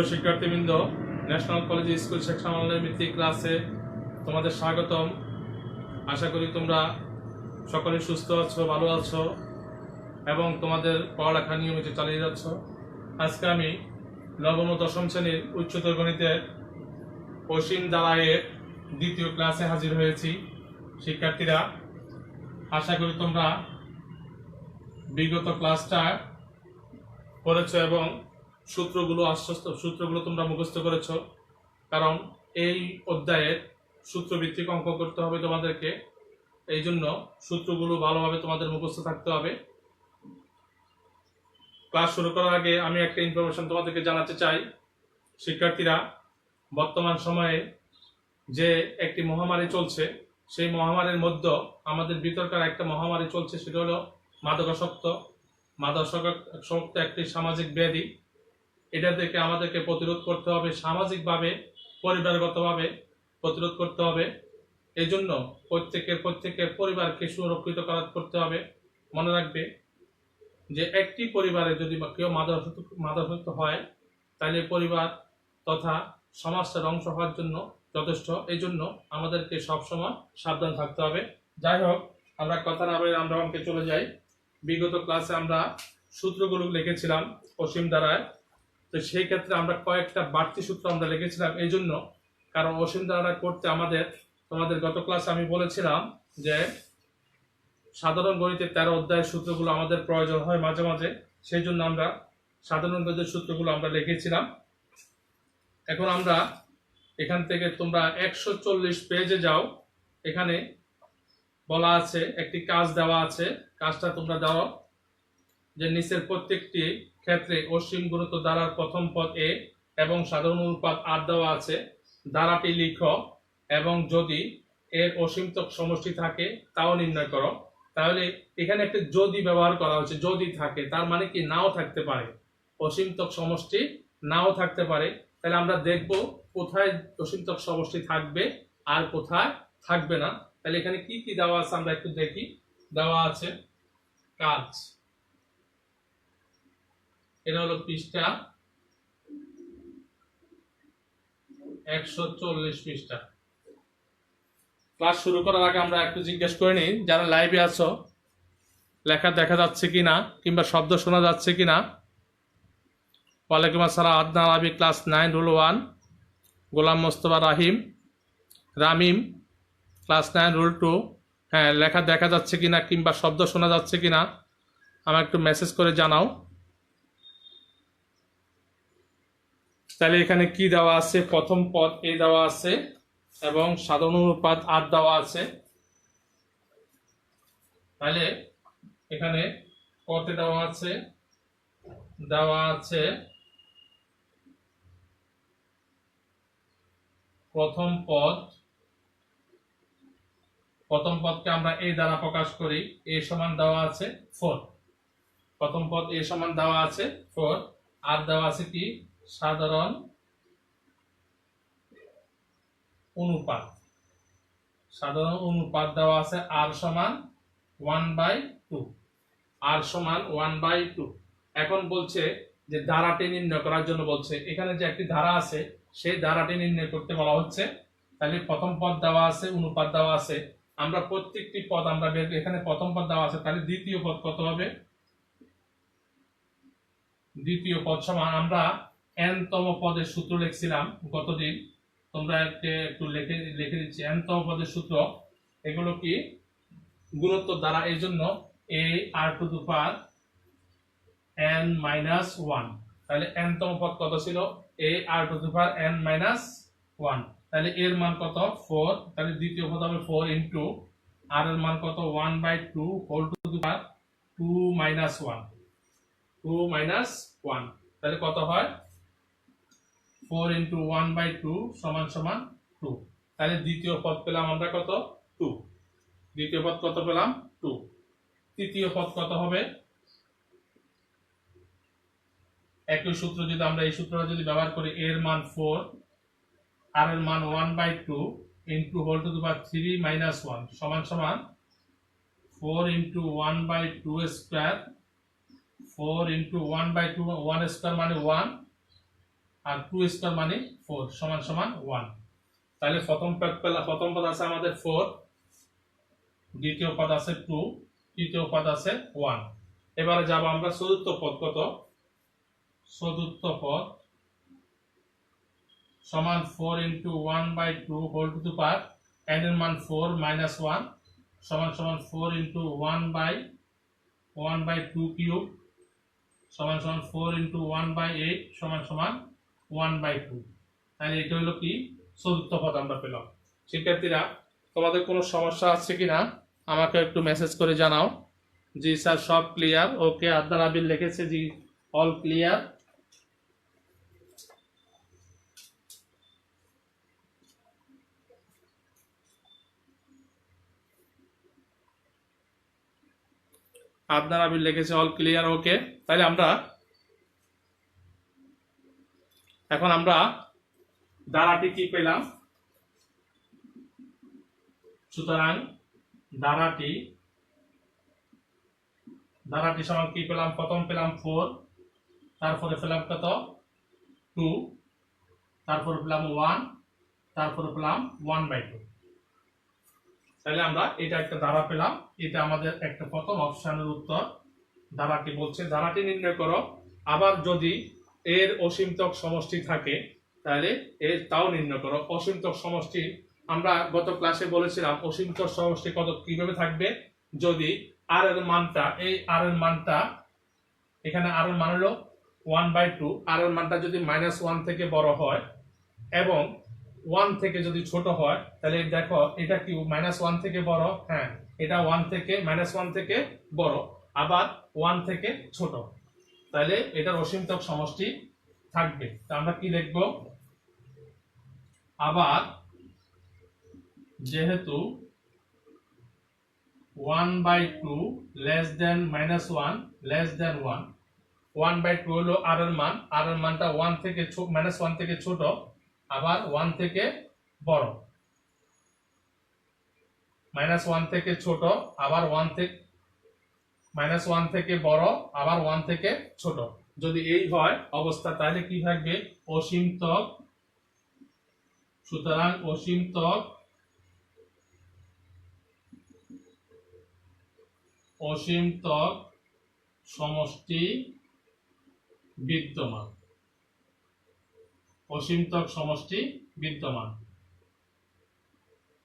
সুপ্রিয় শিক্ষার্থীবৃন্দ national college school section online ভিত্তিক ক্লাসে তোমাদের স্বাগতম। আশা করি তোমরা সকলে সুস্থ আছো, ভালো আছো এবং তোমাদের পড়ালেখা নিয়মিত চালিয়ে যাচ্ছ। আজকে আমি নবম ও দশম শ্রেণির উচ্চতর গণিতের অসীম দালায়ের দ্বিতীয় ক্লাসে হাজির হয়েছি। শিক্ষার্থীরা, আশা করি তোমরা বিগত ক্লাসটা করেছ এবং সূত্রগুলো আশ্বস্ত, সূত্রগুলো তোমরা মুখস্থ করেছ। কারণ এই অধ্যায়ের সূত্রভিত্তিক অঙ্ক করতে হবে তোমাদেরকে। এই জন্য সূত্রগুলো ভালোভাবে তোমাদের মুখস্থ থাকতে হবে। ক্লাস শুরু করার আগে আমি একটা ইনফরমেশন তোমাদেরকে জানাতে চাই। শিক্ষার্থীরা, বর্তমান সময়ে যে একটি মহামারী চলছে, সেই মহামারীর মধ্যে আমাদের বিতর্কার একটা মহামারী চলছে, সেটা হলো মাদকাসক্ত। মাদকাসক্ত একটি সামাজিক ব্যাধি। এটা থেকে আমাদেরকে প্রতিরোধ করতে হবে, সামাজিকভাবে, পরিবারগতভাবে প্রতিরোধ করতে হবে। এই জন্য প্রত্যেকের প্রত্যেকের পরিবারকে সুরক্ষিত করা করতে হবে। মনে রাখবে যে একটি পরিবারে যদি কেউ মাদকাসক্ত মাদকাসক্ত হয়, তাহলে পরিবার তথা সমাজটা ধ্বংস হওয়ার জন্য যথেষ্ট। এই জন্য আমাদেরকে সবসময় সাবধান থাকতে হবে। যাই হোক, আমরা কথা না বলে আমরা অঙ্কে চলে যাই। বিগত ক্লাসে আমরা সূত্রগুলো লিখেছিলাম অসীম দ্বারায় তো সেই ক্ষেত্রে আমরা কয়েকটা বাড়তি সূত্র আমরা লিখেছিলাম। এই জন্য কারণ অসীম দ্বারা করতে আমাদের, তোমাদের গত ক্লাসে আমি বলেছিলাম যে সাধারণ গণিতের তেরো অধ্যায়ের সূত্রগুলো আমাদের প্রয়োজন হয় মাঝে মাঝে, সেই জন্য আমরা সাধারণ গণিতের সূত্রগুলো আমরা লিখেছিলাম। এখন আমরা এখান থেকে তোমরা একশো চল্লিশ পেজে যাও। এখানে বলা আছে, একটি কাজ দেওয়া আছে। কাজটা তোমরা দাও, যে নিচের প্রত্যেকটি ক্ষেত্রে অসীম গুরুত্ব দ্বারার প্রথম পদ এ এবং সাধারণ অনুপাত আর দেওয়া আছে। দ্বারাটি লিখো এবং যদি এর অসীমতক সমষ্টি থাকে, তাও নির্ণয় করো। তাহলে এখানে একটা যদি ব্যবহার করা হচ্ছে, যদি থাকে, তার মানে কি নাও থাকতে পারে। অসীমতক সমষ্টি নাও থাকতে পারে। তাহলে আমরা দেখব কোথায় অসীমতক সমষ্টি থাকবে আর কোথায় থাকবে না। তাহলে এখানে কি কি দেওয়া আছে আমরা একটু দেখি। দেওয়া আছে কাজ। এটা হলো পৃষ্ঠা একশো চল্লিশ পৃষ্ঠা। ক্লাস শুরু করার আগে আমরা একটু জিজ্ঞেস করে নিই, যারা লাইভে আছো, লেখা দেখা যাচ্ছে কি না কিংবা শব্দ শোনা যাচ্ছে কি না ওয়ালাইকুম আসসালাম Adna Arabi class nine, roll one, Golam Mostafa Rahim, Ramim, class nine, roll two হ্যাঁ লেখা দেখা যাচ্ছে কি না কিংবা শব্দ শোনা যাচ্ছে কি না আমার একটু মেসেজ করে জানাও। তাহলে এখানে কি দেওয়া আছে? প্রথম পদ এ দেওয়া আছে এবং সাধারণ অনুপাত আর দেওয়া আছে। তাহলে এখানে কতে দেওয়া আছে দেওয়া আছে প্রথম পদ। প্রথম পদকে আমরা এই দ্বারা প্রকাশ করি, এ সমান দেওয়া আছে ফোর প্রথম পদ এ সমান দেওয়া আছে ফোর আর দেওয়া আছে কি? সাধারণ অনুপাত। সাধারণ অনুপাত দেওয়া আছে আর সমান ওয়ান বাই টু আর সমান ওয়ান বাই টু এখন বলছে যে ধারাটি নির্ণয় করার জন্য বলছে, এখানে যে একটি ধারা আছে, সেই ধারাটি নির্ণয় করতে বলা হচ্ছে। তাহলে প্রথম পদ দেওয়া আছে, অনুপাত দেওয়া আছে। আমরা প্রত্যেকটি পদ আমরা বের এখানে প্রথম পদ দেওয়া আছে, তাহলে দ্বিতীয় পদ কত হবে? দ্বিতীয় পদ সমান আমরা n তম পদের সূত্র লিখছিলাম গতদিন। তোমরা একে একটু লিখে লিখে দিচ্ছি। n তম পদের সূত্র, এগুলো কি? গুরুত্ব দ্বারা, এই জন্য a, r to the power n minus one তাহলে n তম পদ কত ছিল? A, r to the power n minus one তাহলে এর মান কত? ফোর তাহলে দ্বিতীয় পদ হবে ফোর ইন্টু আর এর মান কত? One by two whole to the power two minus one two minus one তাহলে কত হয়? Four into one by two সমান সমান টু। তাহলে দ্বিতীয় পদ পেলাম আমরা কত? টু। দ্বিতীয় পদ কত পেলাম? টু। তৃতীয় পদ কত হবে? একই সূত্র যদি আমরা এই সূত্রটা যদি ব্যবহার করি, এর মান ফোর আর এর মান one by two into whole to the power three minus one সমান সমান four into one by two square four into one by two one square মানে ওয়ান আর টু স্কোয়ার মানে ফোর সমান সমান ওয়ান। তাহলে প্রথম পদ প্রথম পদ আছে আমাদের ফোর, দ্বিতীয় পদ আছে টু, তৃতীয় পদ আছে ওয়ান। এবারে যাব আমরা চতুর্থ পদ কত? চতুর্থ পদ সমান four into one by two whole two two per n এর মান ফোর মাইনাস ওয়ান সমান সমান four into one by one by two cube সমান সমান four into one by eight সমান সমান ওয়ান বাই টু তাহলে এটা হলো কি? চতুর্থ পদ আমরা পেলাম। শিক্ষার্থীরা, তোমাদের কোনো সমস্যা আছে কি না আমাকে একটু মেসেজ করে জানাও। জি স্যার, সব ক্লিয়ার ওকে আদার আবির লিখেছে জি। অল ক্লিয়ার আদনান আবির লিখেছে অল ক্লিয়ার ওকে তাহলে আমরা এখন আমরা দ্বারাটি কি পেলাম? সুতরাং দ্বারাটি দ্বারাটি সমান কি পেলাম? প্রথম পেলাম ফোর তারপরে পেলাম কত? টু তারপরে পেলাম ওয়ান তারপরে পেলাম ওয়ান বাই টু তাহলে আমরা এটা একটা ধারা পেলাম, এটা আমাদের একটা প্রথম অপশানের উত্তর। ধারাটি বলছে ধারাটি নির্ণয় করো। আবার যদি এর অসীমতক সমষ্টি থাকে, তাহলে এর তাও নির্ণয় করো। অসীমতক সমষ্টি, আমরা গত ক্লাসে বলেছিলাম অসীমতক সমষ্টি কত, কীভাবে থাকবে? যদি আর এর মানটা, এই আর এর মানটা, এখানে আর এর মান হলো ওয়ান বাই টু আর এর মানটা যদি মাইনাস ওয়ান থেকে বড় হয়, এবং ওয়ান থেকে যদি ছোট হয়, তাহলে দেখো, এটা কি মাইনাস ওয়ান থেকে বড়? হ্যাঁ এটা ওয়ান থেকে মাইনাস ওয়ান থেকে বড়, আবার ওয়ান থেকে ছোট। তাহলে এটার অসীমতক সমষ্টি থাকবে। তা আমরা কি লিখব? আবার যেহেতু one by two less than minus one less than one one by two হলো আর এর মান আর এর মানটা ওয়ান থেকে মাইনাস ওয়ান থেকে ছোট, আবার ওয়ান থেকে বড়। মাইনাস ওয়ান থেকে ছোট, আবার ওয়ান থেকে মাইনাস ওয়ান থেকে বড়, আবার ওয়ান থেকে ছোট। যদি এই হয় অবস্থা, তাহলে কি থাকবে? অসীমতক সুতরাং অসীমতক অসীমতক সমষ্টি বিদ্যমান। অসীমতক সমষ্টি বিদ্যমান।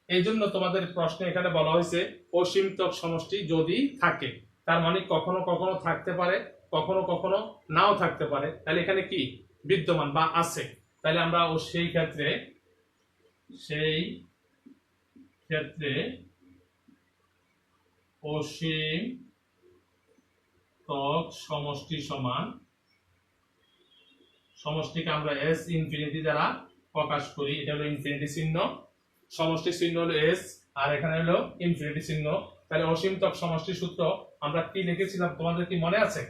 এই জন্য তোমাদের প্রশ্নে এখানে বলা হয়েছে অসীমতক সমষ্টি যদি থাকে। তার মানে কখনো কখনো থাকতে পারে, কখনো কখনো নাও থাকতে পারে। তাহলে এখানে কি? বিদ্যমান বা আছে। তাহলে আমরা ও সেই ক্ষেত্রে সেই ক্ষেত্রে অসীম তক সমষ্টি সমান, সমষ্টিকে আমরা এস ইনফিনিটি দ্বারা প্রকাশ করি। এটা হলো ইনফিনিটি চিহ্ন। সমষ্টি চিহ্ন হলো এস আর এখানে হলো ইনফিনিটি চিহ্ন। তাহলে অসীমতক সমষ্টি সূত্র আমরা কি লিখেছিলাম? তোমাদের কি মনে আছে?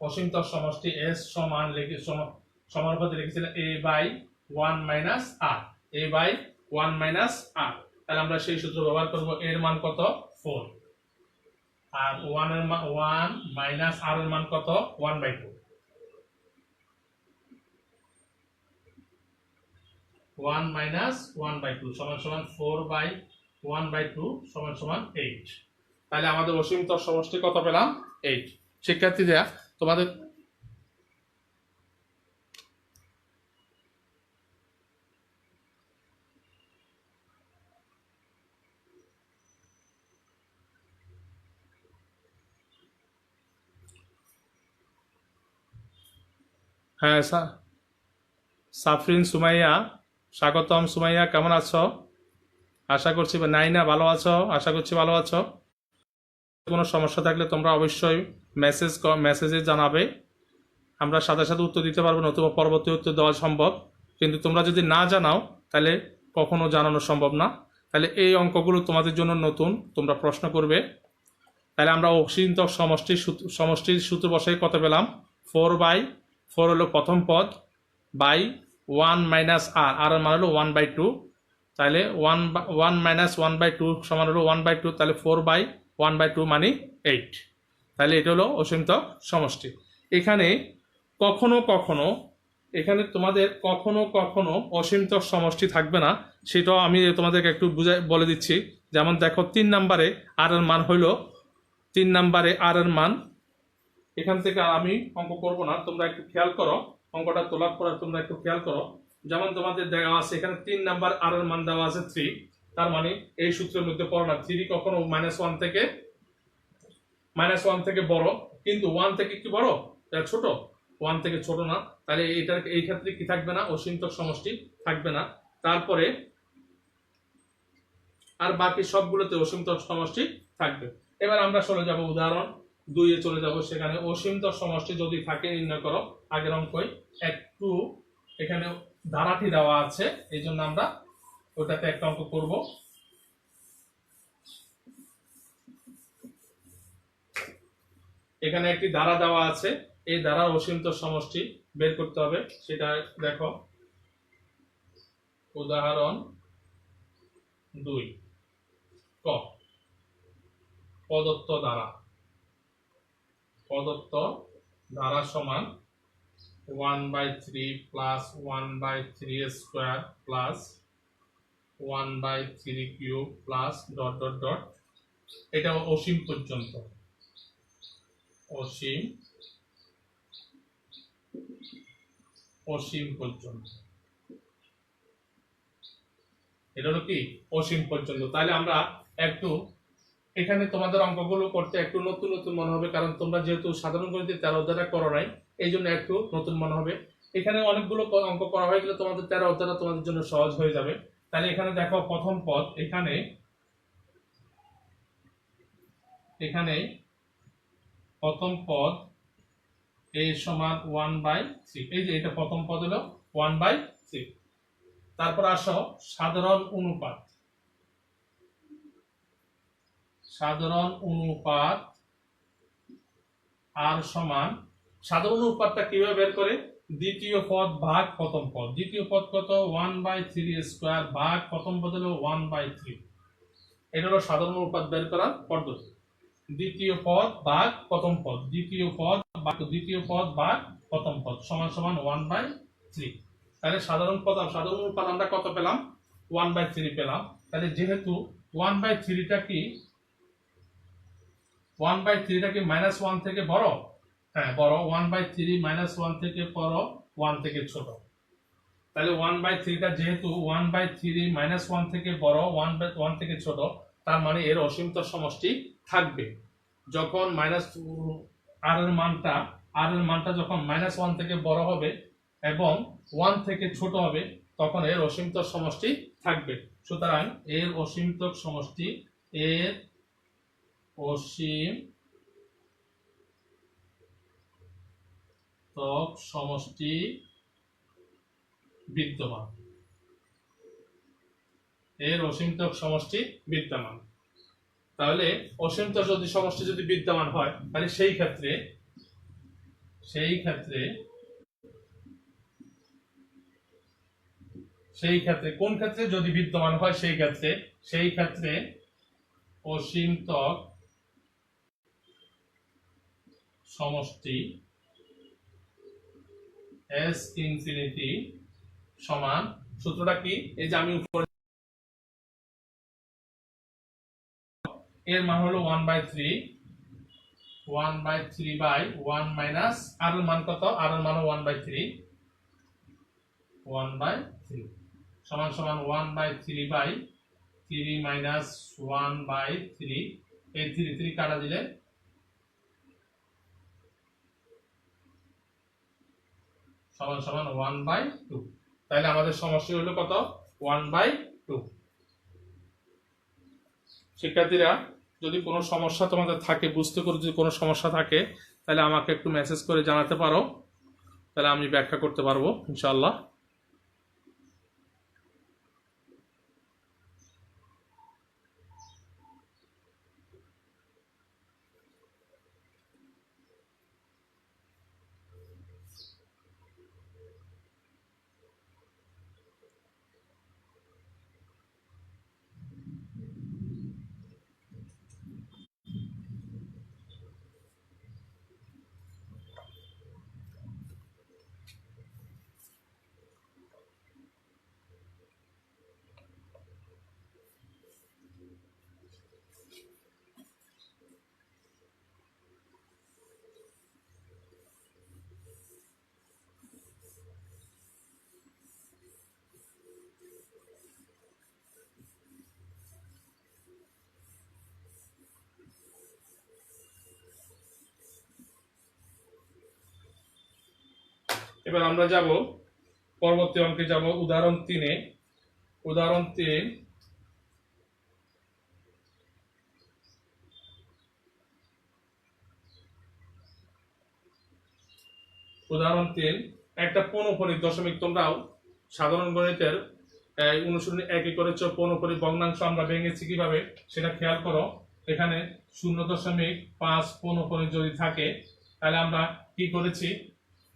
অসীমতক সমষ্টি এস সমান লিখে, সম- সমানুপাতে লিখেছিলাম a by one minus r a by one minus r তাহলে আমরা সেই সূত্র ব্যবহার করব, এর মান কত? ফোর আর ওয়ানের মান ওয়ান মাইনাস আর এর মান কত? One by two one minus one by two সমান সমান four by one by two সমান সমান এইট তাহলে আমাদের অসীম অসীমতর সমষ্টি কত পেলাম? এইট শিক্ষার্থীরা তোমাদের হ্যাঁ সাফরিন সুমাইয়া, স্বাগতম সুমাইয়া, কেমন আছো? আশা করছি নাইনা ভালো আছো, আশা করছি ভালো আছো। কোনো সমস্যা থাকলে তোমরা অবশ্যই মেসেজ মেসেজে জানাবে। আমরা সাথে সাথে উত্তর দিতে পারব নতুবা পরবর্তী উত্তর দেওয়া সম্ভব। কিন্তু তোমরা যদি না জানাও, তাহলে কখনো জানানো সম্ভব না। তাহলে এই অঙ্কগুলো তোমাদের জন্য নতুন, তোমরা প্রশ্ন করবে। তাহলে আমরা অসীমতক সমষ্টির সূত্র সমষ্টির সূত্র বসাই কত পেলাম? ফোর বাই ফোর হলো প্রথম পদ by one minus r r মান হলো ওয়ান বাই টু তাহলে one one minus one by two সমান হলো ওয়ান বাই টু তাহলে four by one by two মানে এইট। তাহলে এটা হলো অসীমতক সমষ্টি। এখানে কখনো কখনো, এখানে তোমাদের কখনো কখনো অসীমতক সমষ্টি থাকবে না, সেটাও আমি তোমাদেরকে একটু বুঝাই, বলে দিচ্ছি। যেমন দেখো, তিন নাম্বারে আর এর মান হইল, তিন নাম্বারে আর এর মান, এখান থেকে আর আমি অঙ্ক করব না, তোমরা একটু খেয়াল করো, অঙ্কটা তোলার পর তোমরা একটু খেয়াল করো। যেমন তোমাদের দেওয়া আছে, এখানে তিন নাম্বার আর এর মান দেওয়া আছে থ্রি তার মানে এই সূত্রের মধ্যে পড়ো না থ্রি কখনো মাইনাস ওয়ান থেকে মাইনাস ওয়ান থেকে বড়, কিন্তু ওয়ান থেকে কি বড়? ছোট। ওয়ান থেকে ছোট না। তাহলে এটার এই ক্ষেত্রে কি থাকবে না? অসীমতক সমষ্টি থাকবে না। তারপরে আর বাকি সবগুলোতে অসীমতক সমষ্টি থাকবে। এবার আমরা চলে যাব উদাহরণ দুইয়ে চলে যাব সেখানে। অসীমতক সমষ্টি যদি থাকে, নির্ণয় করো। আগের অঙ্কই একটু এখানে ধারাটি দেওয়া আছে। এই জন্য আমরা ওটাতে একটা অঙ্ক করব। এখানে একটি ধারা দেওয়া আছে। এই ধারার অসীমত সমষ্টি বের করতে হবে। সেটা দেখো। উদাহরণ দুই। ক। প্রদত্ত ধারা। প্রদত্ত ধারা সমান one by three plus one by three square plus one by three cube plus dot dot dot এটা অসীম পর্যন্ত। অসীম। অসীম পর্যন্ত। এটা হলো কি? অসীম পর্যন্ত। তাহলে আমরা একটু এখানে তোমাদের অঙ্কগুলো করতে একটু নতুন নতুন মনে হবে, কারণ তোমরা যেহেতু সাধারণ গণিতে তেরো অধ্যায়টা করো নাই, এই জন্য একটু নতুন মনে হবে। এখানে অনেকগুলো অঙ্ক করা হয়ে গেলে তোমাদের তেরো অধ্যায়টা তোমাদের জন্য সহজ হয়ে যাবে। তাহলে এখানে দেখো প্রথম পদ, এখানে এখানে প্রথম পদ এ সমান ওয়ান বাই থ্রি এই যে এটা প্রথম পদ হলো ওয়ান বাই থ্রি তারপর আসো, সাধারণ অনুপাত। সাধারণ অনুপাত আর সমান, সাধারণ অনুপাতটা কীভাবে বের করে? দ্বিতীয় পদ ভাগ প্রথম পদ। দ্বিতীয় পদ কত? ওয়ান বাই থ্রি স্কোয়ার ভাগ প্রথম পদ হলো ওয়ান বাই থ্রি এটা হলো সাধারণ অনুপাত বের করার পদ্ধতি। দ্বিতীয় পদ ভাগ প্রথম পদ। দ্বিতীয় পদ দ্বিতীয় পদ ভাগ প্রথম পদ। সমান সমান ওয়ান বাই থ্রি তাহলে সাধারণ পদ সাধারণ অনুপাত আমরা কত পেলাম? ওয়ান বাই থ্রি পেলাম। তাহলে যেহেতু ওয়ান বাই থ্রিটা কি? ওয়ান বাই থ্রিটা কি মাইনাস ওয়ান থেকে বড়? হ্যাঁ বড় one by three minus one থেকে বড় ওয়ান থেকে ছোট। তাহলে ওয়ান বাই থ্রিটা যেহেতু one by three minus one থেকে বড় ওয়ান বাই ওয়ান থেকে ছোট, তার মানে এর অসীমত সমষ্টি থাকবে। যখন মাইনাস আর এর মানটা আর এর মানটা যখন মাইনাস ওয়ান থেকে বড় হবে এবং ওয়ান থেকে ছোট হবে, তখন এর অসীমত সমষ্টি থাকবে। সুতরাং এর অসীমত সমষ্টি, এর অসীম তক সমষ্টি বিদ্যমান। এর অসীমতক সমষ্টি বিদ্যমান। তাহলে অসীমতক যদি সমষ্টি যদি বিদ্যমান হয়, তাহলে সেই ক্ষেত্রে সেই ক্ষেত্রে সেই ক্ষেত্রে, কোন ক্ষেত্রে যদি বিদ্যমান হয় সেই ক্ষেত্রে সেই ক্ষেত্রে অসীমতক সমষ্টি এস ইনফিনিটি সমান সূত্রটা কি? এই যে আমি উপরে এর মান হলো one by three one by three by one minus r মান কত? আর মান one by three one by three সমান সমান one by three by three minus one by three এই থ্রি থ্রি কাটা দিলে সমান সমান ওয়ান বাই টু তাহলে আমাদের সমস্যা হলো কত? ওয়ান বাই টু শিক্ষার্থীরা, যদি কোনো সমস্যা তোমাদের থাকে, বুঝতে করে যদি কোনো সমস্যা থাকে, তাহলে আমাকে একটু মেসেজ করে জানাতে পারো। তাহলে আমি ব্যাখ্যা করতে পারব ইনশাল্লাহ এবার আমরা যাব, পরবর্তী অঙ্কে যাব উদাহরণ তিনে। উদাহরণ তিন। উদাহরণ তিন, একটা পৌনপরিক দশমিক তোমরাও সাধারণ গণিতের অনুশীলনী একই করেছ পৌনপরিক ভগ্নাংশ আমরা ভেঙেছি কীভাবে সেটা খেয়াল করো। এখানে শূন্য দশমিক পাঁচ পৌনপরিক যদি থাকে, তাহলে আমরা কি করেছি?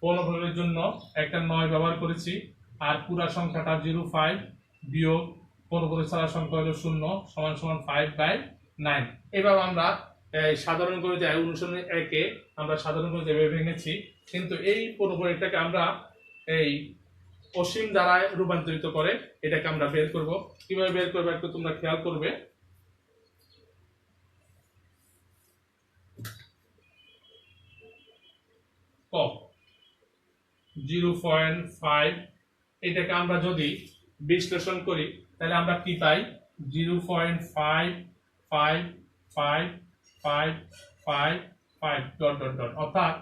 পৌনপরিকের জন্য একটা নয় ব্যবহার করেছি, আর পুরা সংখ্যাটা জিরো ফাইভ বিয়োগ পৌনপরিক ছাড়া সংখ্যা হলো শূন্য, সমান সমান ফাইভ বাই নাইন এবার আমরা সাধারণ গণিতে অনুশীলনী একে আমরা সাধারণ গণিতে এভাবে ভেঙেছি, কিন্তু এই পৌনপরিকটাকে আমরা এই অসীম দ্বারায় রূপান্তরিত করে এটাকে আমরা বের করব। কীভাবে বের করব একটু তোমরা খেয়াল করবে। ক? জিরো পয়েন্ট ফাইভ, এটাকে আমরা যদি বিশ্লেষণ করি, তাহলে আমরা কি পাই? Zero point five five five five five five. Dot dot dot. অর্থাৎ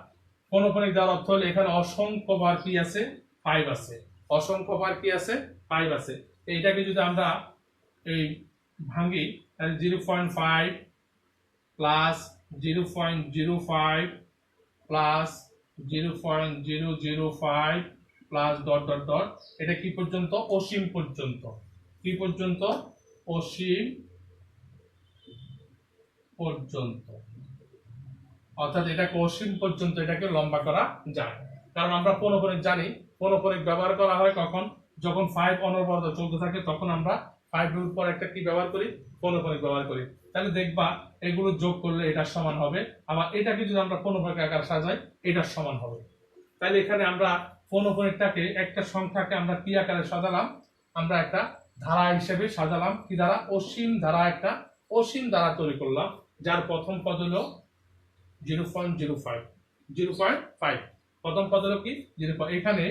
পৌনপনিক দেওয়ার অর্থ হলো এখানে অসংখ্য বার কি আছে? ফাইভ আছে। অসংখ্য বার কি আছে? ফাইভ আছে। এইটাকে যদি আমরা এই ভাঙি, তাহলে zero point five plus zero point zero five plus zero point zero zero five plus dot dot dot এটা কি পর্যন্ত? অসীম পর্যন্ত। কি পর্যন্ত? অসীম পর্যন্ত। অর্থাৎ এটাকে অসীম পর্যন্ত, এটাকে লম্বা করা যায়। কারণ আমরা পনপরিক জানি পনপরিক ব্যবহার করা হয় কখন? যখন ফাইভ অনবরত চলতে থাকে, তখন আমরা ফাইভ উপর একটা কি ব্যবহার করি? পনপরিক ব্যবহার করি। তাহলে দেখবা এগুলো যোগ করলে এটার সমান হবে। আবার এটাকে যদি আমরা পনপরিক আকার সাজাই, এটার সমান হবে। তাহলে এখানে আমরা পনপরিকটাকে একটা সংখ্যাকে আমরা কি আকারে সাজালাম? আমরা একটা ধারা হিসেবে সাজালাম। কি দ্বারা অসীম ধারা একটা, অসীম ধারা তৈরি করলাম। যার প্রথম পদ হলো zero point zero five. Zero point five. প্রথম পদ হলো কি? জিরো এখানে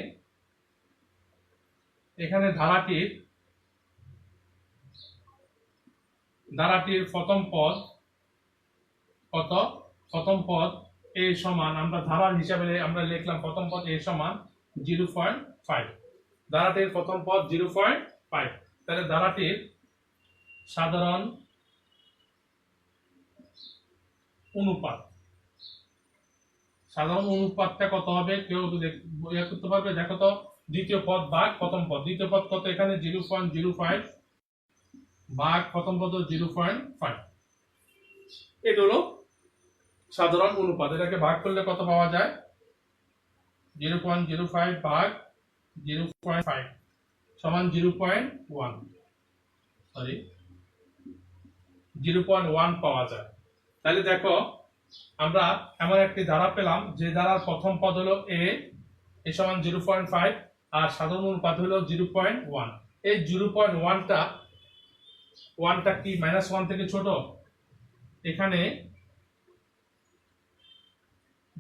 এখানে ধারাটির ধারাটির প্রথম পদ কত? প্রথম পদ এ সমান, আমরা ধারার হিসাবে আমরা লিখলাম প্রথম পদ এ সমান জিরো পয়েন্ট ফাইভ। ধারাটির প্রথম পদ জিরো পয়েন্ট ফাইভ। তাহলে ধারাটির সাধারণ অনুপাত। সাধারণ অনুপাতটা কত হবে? কেউ ইয়ে করতে পারবে, দেখো তো, দ্বিতীয় পদ ভাগ প্রথম পদ। দ্বিতীয় পদ কত? এখানে জিরো পয়েন্ট জিরো ফাইভ ভাগ প্রথম পদ জিরো পয়েন্ট ফাইভ। এটা হলো সাধারণ অনুপাত, এটাকে ভাগ করলে কত পাওয়া যায়? জিরো পয়েন্ট জিরো ফাইভ ভাগ জিরো পয়েন্ট ফাইভ সমান zero point one. Sorry zero point one পাওয়া যায়। তাহলে দেখো, আমরা এমন একটি ধারা পেলাম, যে ধারার প্রথম পদ হলো এ এ সমান জিরো পয়েন্ট ফাইভ, আর সাধারণ অনুপাত হলো জিরো পয়েন্ট ওয়ান। এই জিরো পয়েন্ট ওয়ানটা ওয়ানটা কি মাইনাস ওয়ান থেকে ছোট? এখানে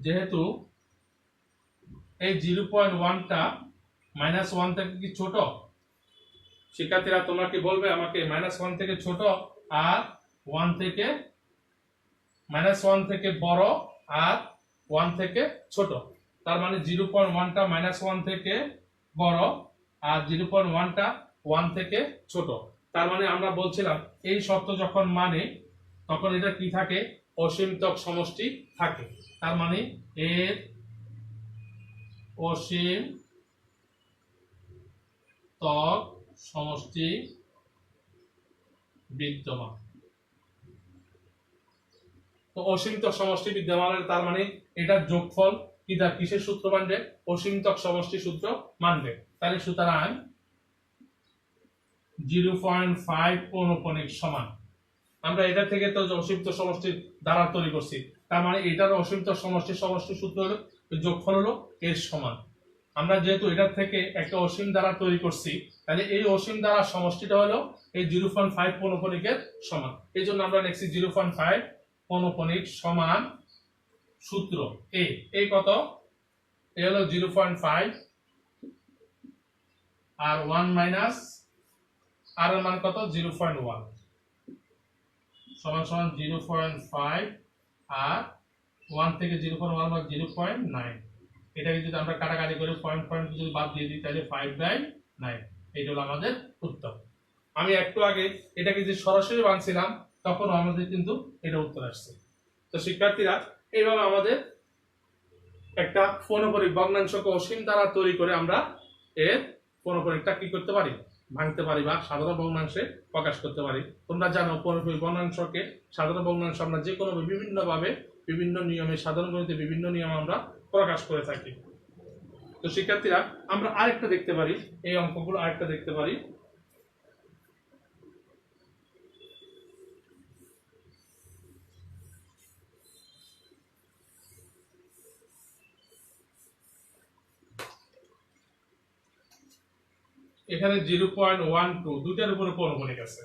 যেহেতু এই জিরো পয়েন্ট ওয়ানটা মাইনাস ওয়ান থেকে কি ছোট? শিক্ষার্থীরা, তোমরা কি বলবে আমাকে মাইনাস ওয়ান থেকে ছোট আর ওয়ান থেকে মাইনাস ওয়ান থেকে বড় আর ওয়ান থেকে ছোট? তার মানে জিরো পয়েন্ট ওয়ানটা মাইনাস ওয়ান থেকে বড় আর জিরো পয়েন্ট ওয়ানটা ওয়ান থেকে ছোট। তার মানে আমরা বলছিলাম, এই শর্ত যখন মানে তখন এটা কি থাকে? অসীমতক সমষ্টি থাকে। তার মানে এর অসীম তক সমষ্টি বিদ্যমান। তো অসীমতক সমষ্টি বিদ্যমানের তার মানে এটার যোগফল কি তার? কিসের সূত্র মানবে? অসীমতক সমষ্টি সূত্র মানবে। তাহলে সুতরাং জিরো পয়েন্ট ফাইভ অনুপনিক সমান। আমরা এটা থেকে তো অসীমিত সমষ্টির দ্বারা তৈরি করছি, তার মানে এটার অসীমিত সমষ্টি সমষ্টি সূত্র হলো, যোগফল হলো এর সমান। আমরা যেহেতু এটার থেকে একটা অসীম দ্বারা তৈরি করছি, তাহলে এই অসীম দ্বারা সমষ্টিটা হলো এই জিরো পয়েন্ট ফাইভ পৌনপনিকের সমান। এই জন্য আমরা লিখছি জিরো পয়েন্ট ফাইভ পৌনপনিক সমান সূত্র এ এই কত? এ হলো জিরো পয়েন্ট ফাইভ আর ওয়ান মাইনাস আর এর মান কত? জিরো পয়েন্ট ওয়ান সমান সমান জিরো পয়েন্ট ফাইভ আর ওয়ান থেকে জিরো পয়েন্ট ওয়ান বা জিরো পয়েন্ট নাইন এটাকে যদি আমরা কাটাকাটি করে পয়েন্ট পয়েন্ট যদি বাদ দিয়ে দিই, তাহলে ফাইভ বাই নাইন এটা হলো আমাদের উত্তর। আমি একটু আগে এটাকে যে সরাসরি বানছিলাম তখন আমাদের কিন্তু এটা উত্তর আসছে। তো শিক্ষার্থীরা, এইভাবে আমাদের একটা ফোনপরিক ভগ্নাংশকে অসীম দ্বারা তৈরি করে আমরা এর ফোনপরিকটা কি করতে পারি? ভাঙতে পারি বা সাধারণ ভগ্নাংশে প্রকাশ করতে পারি। তোমরা জানো বর্ণাংশকে সাধারণ ভগ্নাংশ আমরা যে কোনো বিভিন্নভাবে বিভিন্ন নিয়মে, সাধারণ গণিতে বিভিন্ন নিয়ম আমরা প্রকাশ করে থাকি। তো শিক্ষার্থীরা, আমরা আরেকটা দেখতে পারি, এই অঙ্কগুলো আরেকটা দেখতে পারি। এখানে জিরো পয়েন্ট ওয়ান টু দুইটার উপরে পৌনকণিক আছে।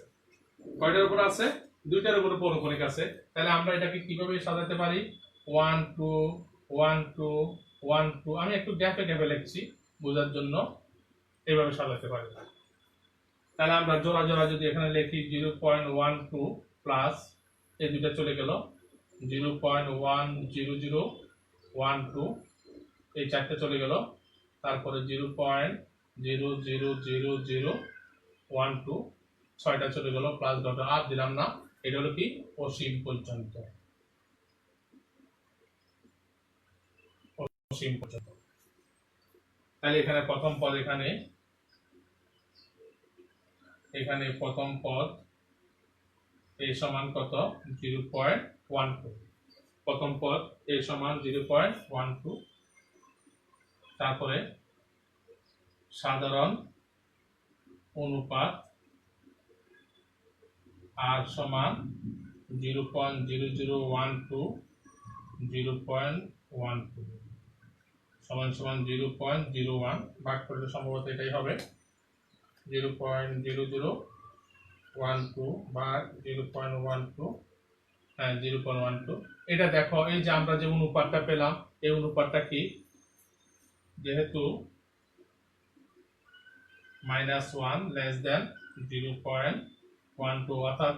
কয়টার উপরে আছে? দুইটার উপরে পৌনকণিক আছে। তাহলে আমরা এটাকে কীভাবে সাজাতে পারি? One two one two one two আমি একটু গ্যাপে গ্যাপে লিখছি, বোঝার জন্য এইভাবে সাজাতে পারি। তাহলে আমরা জোড়া জোড়া যদি এখানে লিখি zero point one two plus এই দুইটা চলে গেল। Zero point one zero zero one two এই চারটে চলে গেল। তারপরে zero point zero zero zero zero one two ছয়টা চলে গেল প্লাস ডট আর দিলাম না। এটা হলো কি? অসীম পর্যন্ত। অসীম পর্যন্ত। তাহলে এখানে প্রথম পদ এখানে। এখানে প্রথম পদ এই সমান কত? Zero point one two. প্রথম পদ এই সমান জিরো পয়েন্ট ওয়ান টু। তারপরে সাধারণ অনুপাত আর সমান zero point zero zero one two zero point one two সমান সমান জিরো পয়েন্ট জিরো ওয়ান ভাগ করলে সম্ভবত এটাই হবে zero point zero zero one two বা জিরো পয়েন্ট ওয়ান টু হ্যাঁ জিরো পয়েন্ট ওয়ান টু এটা দেখো, এই যে আমরা যে অনুপাতটা পেলাম, এই অনুপাতটা কি? যেহেতু minus one less than zero point one two অর্থাৎ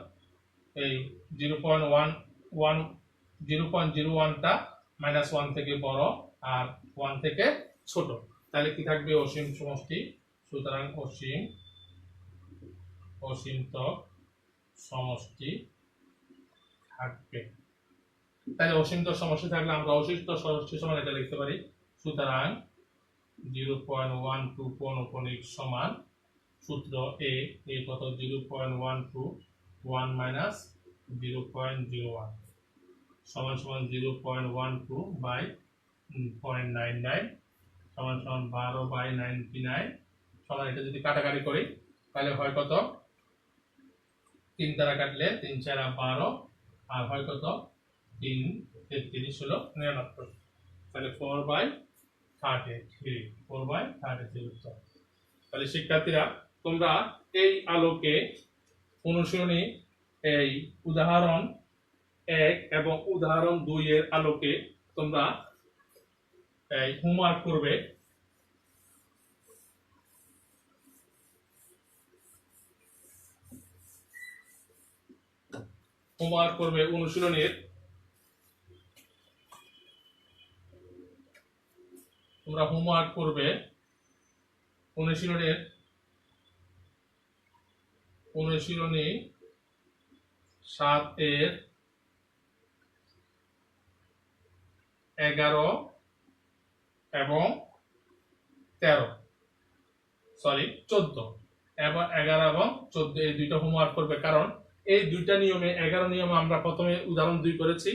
এই zero point one one zero point zero ওয়ানটা মাইনাস ওয়ান থেকে বড় আর ওয়ান থেকে ছোট। তাহলে কি থাকবে? অসীম সমষ্টি। সুতরাং অসীম অসীমতক সমষ্টি থাকবে। তাহলে অসীমতক সমষ্টি থাকলে আমরা অসীমত সমষ্টি সমান এটা লিখতে পারি। সুতরাং জিরো পয়েন্ট ওয়ান টু পৌনকণিক সমান সূত্র এ এ কত? Zero point one two one minus zero point zero one সমান সমান zero point one two by point nine nine সমান সমান বারো বাই নাইনটি নাইন সমান, এটা যদি কাটাকাটি করি, তাহলে হয় কত? তিন দ্বারা কাটলে তিন চারা বারো, আর হয় কত? তিন তেত্রিশ হলো নিরানব্বই। তাহলে ফোর বাই থার্টি তাহলে শিক্ষার্থীরা, তোমরা এই আলোকে অনুশীলনী, এই উদাহরণ এক এবং উদাহরণ দুই এর আলোকে তোমরা এই হোমওয়ার্ক করবে। হোমওয়ার্ক করবে অনুশীলনের তোমরা হোমওয়ার্ক করবে অনুশীলনের অনুশীলনী সাত এর এগারো এবং তেরো সরি চোদ্দ। এবং এগারো এবং চোদ্দ, এই দুইটা হোমওয়ার্ক করবে। কারণ এই দুইটা নিয়মে, এগারো নিয়মে আমরা প্রথমে উদাহরণ দুই করেছি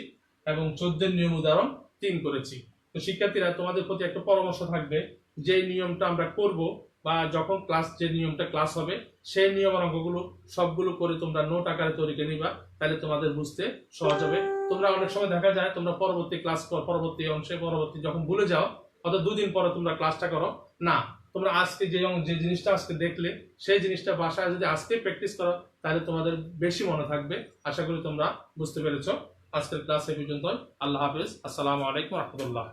এবং চোদ্দের নিয়ম উদাহরণ তিন করেছি। তো শিক্ষার্থীরা, তোমাদের প্রতি একটা পরামর্শ থাকবে, যে নিয়মটা আমরা করব বা যখন ক্লাস যে নিয়মটা ক্লাস হবে, সেই নিয়মের অঙ্কগুলো, সবগুলো করে তোমরা নোট আকারে তৈরি করে নিবা, তাহলে তোমাদের বুঝতে সহজ হবে। তোমরা অনেক সময় দেখা যায়, তোমরা পরবর্তী ক্লাস পরবর্তী অংশে, পরবর্তী যখন ভুলে যাও, অর্থাৎ দুদিন পরে তোমরা ক্লাসটা করো, না, তোমরা আজকে যে যে জিনিসটা আজকে দেখলে, সেই জিনিসটা বাসায় যদি আজকে প্র্যাকটিস করো, তাহলে তোমাদের বেশি মনে থাকবে। আশা করি তোমরা বুঝতে পেরেছ। আজকের ক্লাস এই পর্যন্ত আল্লাহ হাফেজ। আসসালামু আলাইকুম রহমতুল্লাহ।